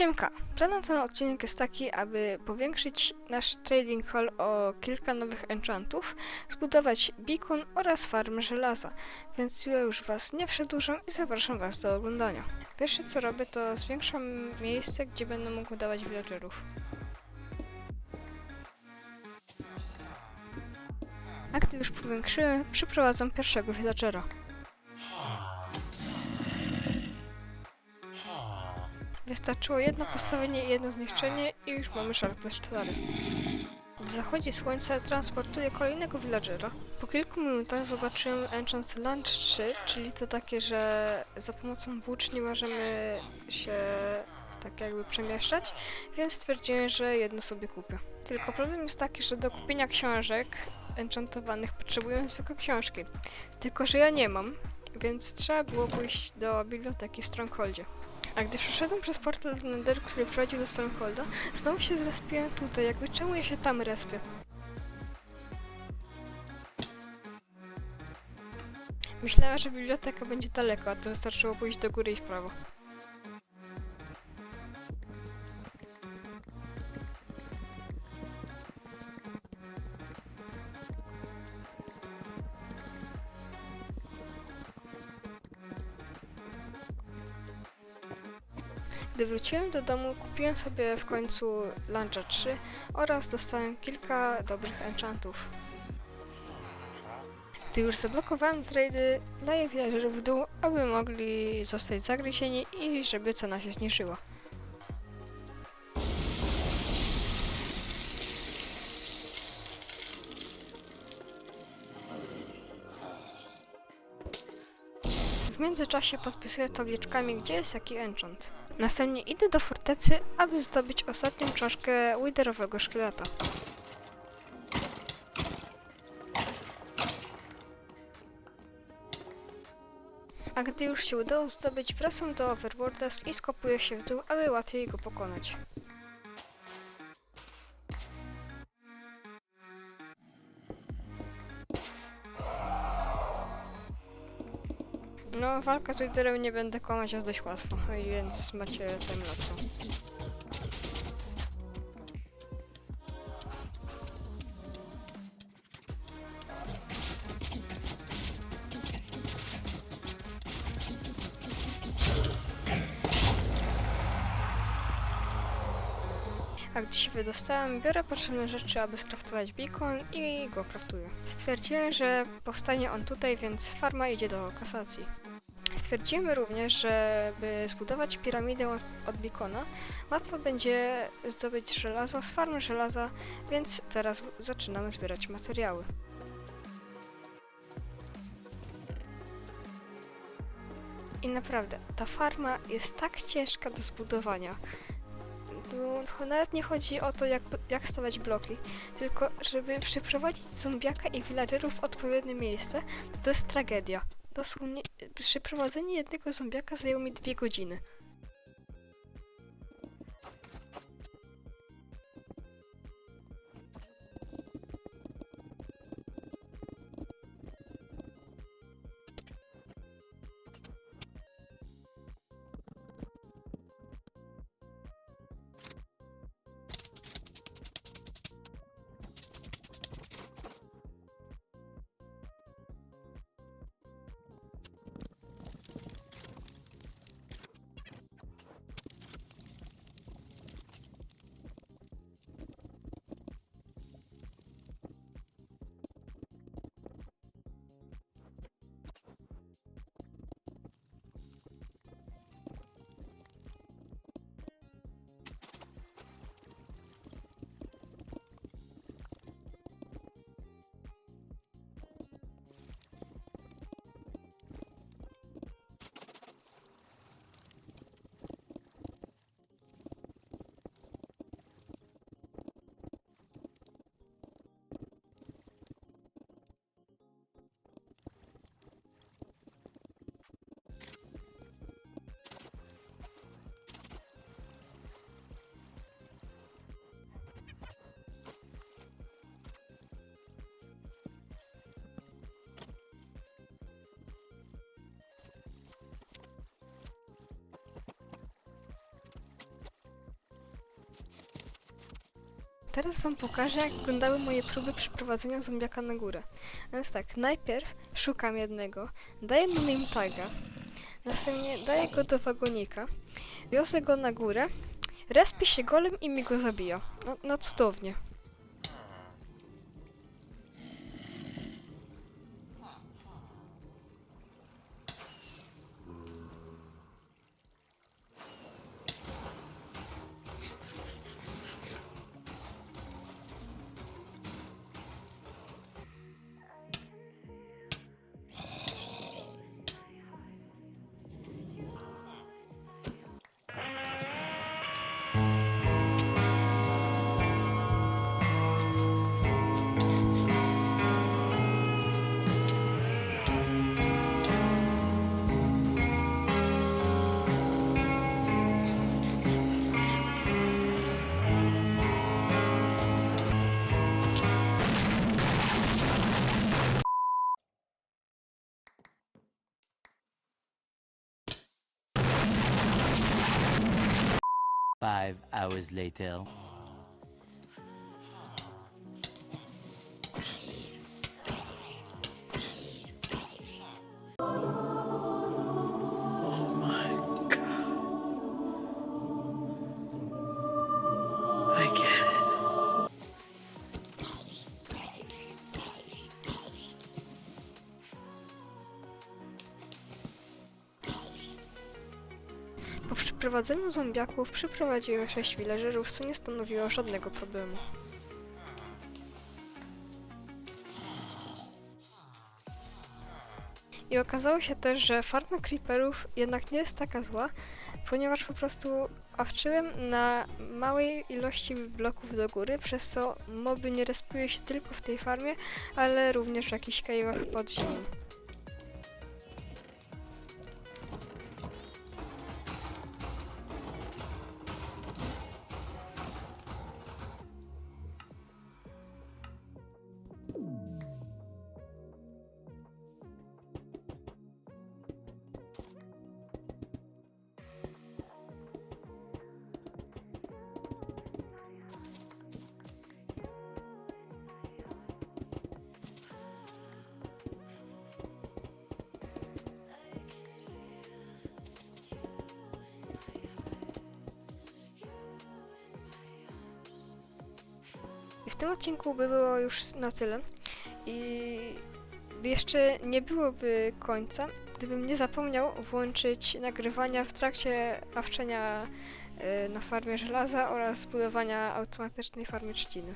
Siemka, plan na ten odcinek jest taki, aby powiększyć nasz trading hall o kilka nowych enchantów, zbudować beacon oraz farmę żelaza, więc ja już was nie przedłużam i zapraszam was do oglądania. Pierwsze co robię to zwiększam miejsce, gdzie będę mógł dawać villagerów. A gdy już powiększyłem, przyprowadzam pierwszego villagera. Wystarczyło jedno postawienie i jedno zniszczenie i już mamy Sharpness 4. Gdy zachodzi słońce, transportuję kolejnego villagera. Po kilku minutach zobaczyłem Enchant Lunch 3, czyli to takie, że za pomocą włóczni możemy się tak jakby przemieszczać, więc stwierdziłem, że jedno sobie kupię. Tylko problem jest taki, że do kupienia książek enchantowanych potrzebuję zwykłe książki. Tylko, że ja nie mam, więc trzeba było pójść do biblioteki w Strongholdzie. A gdy przeszedłem przez portal do Netheru, który prowadził do Strongholda, znowu się zrespiłem tutaj, jakby czemu ja się tam respię? Myślałem, że biblioteka będzie daleko, a to wystarczyło pójść do góry i w prawo. Gdy wróciłem do domu, kupiłem sobie w końcu Luncha 3 oraz dostałem kilka dobrych enchantów. Gdy już zablokowałem trady, daję villagerów w dół, aby mogli zostać zagryzieni i żeby cena się zniżyła. W międzyczasie podpisuję tabliczkami, gdzie jest jaki enchant. Następnie idę do fortecy, aby zdobyć ostatnią książkę Widerowego Szkieleta. A gdy już się udało zdobyć, wracam do Overworlda i skopuję się w dół, aby łatwiej go pokonać. No, walka z Widerem nie będę kłamać, jest dość łatwo, więc macie timelapsa. A gdy się wydostałem, biorę potrzebne rzeczy, aby skraftować beacon i go kraftuję. Stwierdziłem, że powstanie on tutaj, więc farma idzie do kasacji. Stwierdzimy również, że by zbudować piramidę od- beacona, łatwo będzie zdobyć żelazo z farmy żelaza, więc teraz zaczynamy zbierać materiały. I naprawdę, ta farma jest tak ciężka do zbudowania. Tu nawet nie chodzi o to, jak, jak stawiać bloki, tylko żeby przyprowadzić zombiaka i villagerów w odpowiednie miejsce, to to jest tragedia. Dosłownie, przyprowadzenie jednego zombiaka zajęło mi dwie godziny. Teraz wam pokażę, jak wyglądały moje próby przyprowadzenia zombiaka na górę. Więc tak, najpierw szukam jednego, daję mu name taga, następnie daję go do wagonika, wiozę go na górę, respię się golem i mi go zabija. No, no cudownie. Five hours later. Po przyprowadzeniu zombiaków przyprowadziłem sześć villagerów, co nie stanowiło żadnego problemu. I okazało się też, że farma creeperów jednak nie jest taka zła, ponieważ po prostu awczyłem na małej ilości bloków do góry, przez co moby nie respiły się tylko w tej farmie, ale również w jakichś cave'ach pod ziemią. Tym odcinku by było już na tyle. I jeszcze nie byłoby końca, gdybym nie zapomniał włączyć nagrywania w trakcie awczenia y, na farmie żelaza oraz budowania automatycznej farmy trzciny.